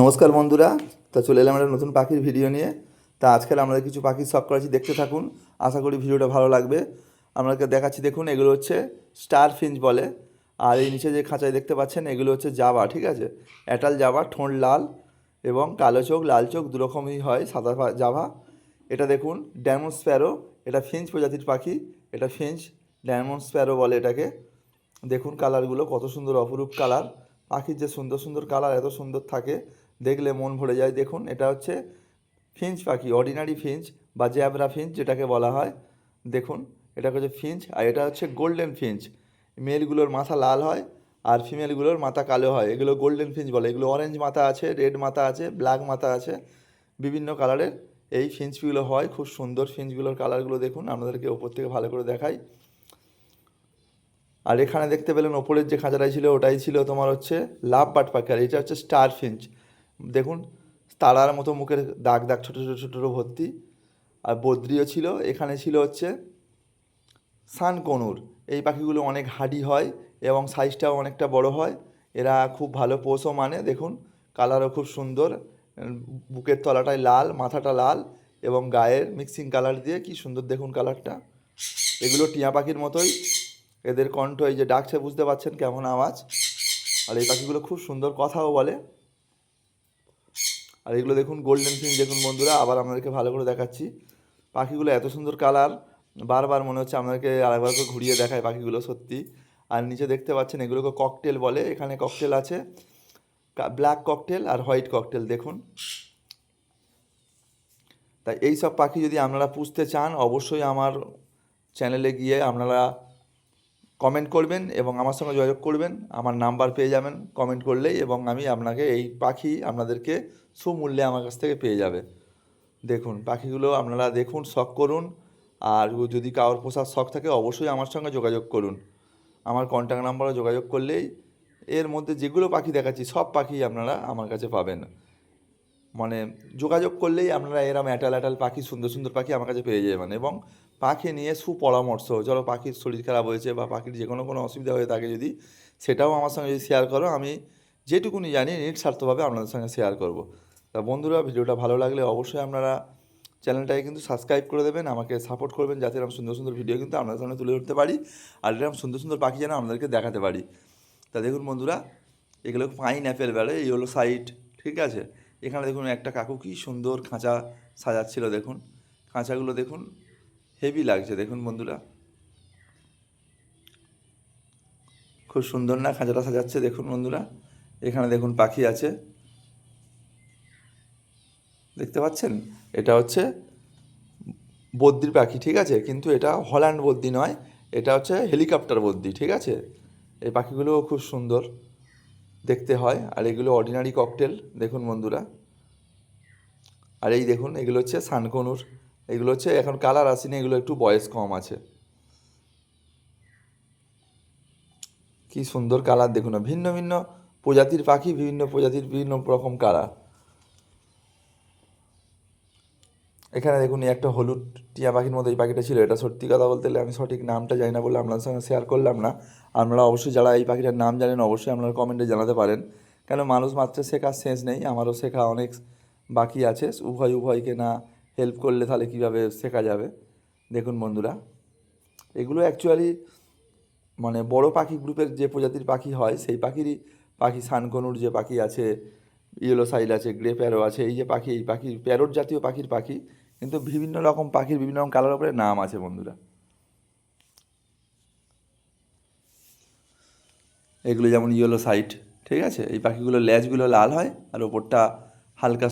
নমস্কার বন্ধুরা, তা চলে এলাম একটা নতুন পাখির ভিডিও নিয়ে। তা আজকাল আমাদের কিছু পাখির শখ করেছি, দেখতে থাকুন। আশা করি ভিডিওটা ভালো লাগবে। আপনাকে দেখাচ্ছি, দেখুন, এগুলো হচ্ছে স্টার ফিঞ্চ বলে। আর এই নিচে যে খাঁচায় দেখতে পাচ্ছেন, এগুলো হচ্ছে জাবা, ঠিক আছে? অ্যাটাল জাবা, ঠোঁট লাল এবং কালো চোখ, লাল চোখ দুরকমই হয়, সাদা জাভা এটা দেখুন ডায়মন্ড স্প্যারো এটা ফিঞ্চ প্রজাতির পাখি। এটা ফিঞ্চ ডায়মন্ড স্প্যারো বলে এটাকে। দেখুন কালারগুলো কত সুন্দর অপরূপ কালার পাখির যে সুন্দর সুন্দর কালার এত সুন্দর থাকে। দেখলে মন ভরে যায়। দেখুন, এটা হচ্ছে ফিঞ্চ পাখি অর্ডিনারি ফিঞ্চ বা জ্যাবরা ফিঞ্চ যেটাকে বলা হয়। দেখুন এটা হচ্ছে ফিঞ্চ আর এটা হচ্ছে গোল্ডেন ফিঞ্চ। মেলগুলোর মাথা লাল হয় আর ফিমেলগুলোর মাথা কালো হয়। এগুলো গোল্ডেন ফিঞ্চ বলে। এগুলো অরেঞ্জ মাথা আছে রেড মাথা আছে ব্ল্যাক মাথা আছে। বিভিন্ন কালারের এই ফিঞ্চগুলো হয়। খুব সুন্দর ফিঞ্চগুলোর কালারগুলো দেখুন, আপনাদেরকে ওপর থেকে ভালো করে দেখাই। আর এখানে দেখতে পেলেন ওপরের যে খাঁচাটাই ছিল, ওটাই ছিল তোমার হচ্ছে লাভ বাট পাখি। আর এটা হচ্ছে স্টার ফিঞ্চ। দেখুন, তারার মতো মুখের দাগ দাগ ছোটো ছোটো ছোটো ভর্তি। আর বদ্রিও ছিল, এখানে ছিল হচ্ছে সানকনুর। এই পাখিগুলো অনেক হাডি হয় এবং সাইজটাও অনেকটা বড় হয়। এরা খুব ভালো পোষও মানে দেখুন কালারও খুব সুন্দর। বুকের তলাটায় লাল, মাথাটা লাল এবং গায়ের মিক্সিং কালার দিয়ে কি সুন্দর দেখুন কালারটা এগুলো টিয়া পাখির মতোই। এদের কণ্ঠ এই যে ডাকছে, বুঝতে পারছেন কেমন আওয়াজ? আর এই পাখিগুলো খুব সুন্দর কথাও বলে। আর এগুলো দেখুন গোল্ডেন ফিন দেখুন বন্ধুরা, আবার আপনাদেরকে ভালো করে দেখাচ্ছি। পাখিগুলো এত সুন্দর কালার বারবার মনে হচ্ছে আপনাদেরকে আরেকবার করে ঘুরিয়ে দেখায় পাখিগুলো, সত্যি। আর নিচে দেখতে পাচ্ছেন এগুলোকে ককটেল বলে, এখানে ককটেল আছে। ব্ল্যাক ককটেল আর হোয়াইট ককটেল দেখুন। তাই এই সব পাখি যদি আপনারা পুষতে চান, অবশ্যই আমার চ্যানেলে গিয়ে আপনারা কমেন্ট করবেন এবং আমার সঙ্গে যোগাযোগ করবেন। আমার নাম্বার পেয়ে যাবেন কমেন্ট করলেই এবং আমি আপনাকে এই পাখি আপনাদেরকে সুমূল্যে আমার কাছ থেকে পেয়ে যাবে। দেখুন, পাখিগুলো আপনারা দেখুন, শখ করুন। আর যদি কারোর পোষার শখ থাকে, অবশ্যই আমার সঙ্গে যোগাযোগ করুন। আমার কন্ট্যাক্ট নাম্বারে যোগাযোগ করলেই এর মধ্যে যেগুলো পাখি দেখাচ্ছি, সব পাখি আপনারা আমার কাছে পাবেন। মানে যোগাযোগ করলেই আপনারা এরম অ্যাটাল অ্যাটাল পাখি, সুন্দর সুন্দর পাখি আমার কাছে পেয়ে যাবেন এবং পাখি নিয়ে সুপরামর্শ। ধরো পাখির শরীর খারাপ হয়েছে বা পাখির যে কোনো কোনো অসুবিধা হয়ে থাকে যদি, সেটাও আমার সঙ্গে যদি শেয়ার করো, আমি যেটুকুনি জানি নিঃস্বার্থভাবে আপনাদের সঙ্গে শেয়ার করব। তা বন্ধুরা, ভিডিওটা ভালো লাগলে অবশ্যই আপনারা চ্যানেলটাকে কিন্তু সাবস্ক্রাইব করে দেবেন, আমাকে সাপোর্ট করবেন যাতে এরকম সুন্দর সুন্দর ভিডিও কিন্তু আপনাদের সামনে তুলে ধরতে পারি আর এরকম সুন্দর সুন্দর পাখি যেন আপনাদেরকে দেখাতে পারি। তা দেখুন বন্ধুরা, এগুলো পাইন অ্যাপেল বেড়ে, এই হলো সাইট ঠিক আছে? এখানে দেখুন একটা কাকু কি সুন্দর খাঁচা সাজাচ্ছিল দেখুন। খাঁচাগুলো দেখুন হেভি লাগছে, দেখুন বন্ধুরা। খুব সুন্দর না, খাঁচাটা সাজাচ্ছে, দেখুন বন্ধুরা। এখানে দেখুন পাখি আছে। দেখতে পাচ্ছেন? এটা হচ্ছে বদ্রির পাখি, ঠিক আছে? কিন্তু এটা হল্যান্ড বদ্রি নয়, এটা হচ্ছে হেলিকপ্টার বদ্রি, ঠিক আছে? এই পাখিগুলোও খুব সুন্দর দেখতে হয়, আর এগুলো অর্ডিনারি ককটেল দেখুন বন্ধুরা। আর এই দেখুন, এগুলো হচ্ছে সানকনুর। এগুলো হচ্ছে, এখন কালার আসেনি, এগুলো একটু বয়স কম আছে। কি সুন্দর কালার দেখুন না, ভিন্ন ভিন্ন প্রজাতির পাখি, বিভিন্ন প্রজাতির বিভিন্ন রকম কালার এখানে দেখুন একটা হলুদ টিয়া পাখির মতো এই পাখিটা ছিল, এটা সত্যি কথা বলতে গেলে আমি সঠিক নামটা জানি না বলে আপনার সঙ্গে শেয়ার করলাম না। আপনারা অবশ্যই যারা এই পাখিটার নাম জানেন, অবশ্যই আপনারা কমেন্টে জানাতে পারেন। কেন, মানুষ মাত্র শেখার শেষ নেই, আমারও শেখা অনেক বাকি আছে, উভয় উভয়কে না হেল্প করলে তাহলে কীভাবে শেখা যাবে? দেখুন বন্ধুরা, এগুলো অ্যাকচুয়ালি মানে বড় পাখি গ্রুপের যে প্রজাতির পাখি হয়, সেই পাখিরই পাখি সানকনুর যে পাখি আছে ইয়েলো সাইড আছে, গ্রে প্যারো আছে, এই যে পাখি এই পাখি প্যারোট জাতীয় পাখির পাখি, কিন্তু বিভিন্ন রকম পাখির বিভিন্ন রকম কালার উপরে নাম আছে বন্ধুরা। এগুলো যেমন ইয়েলো সাইট ঠিক আছে? এই পাখিগুলোর ল্যাজগুলো লাল হয় আর ওপরটা হালকা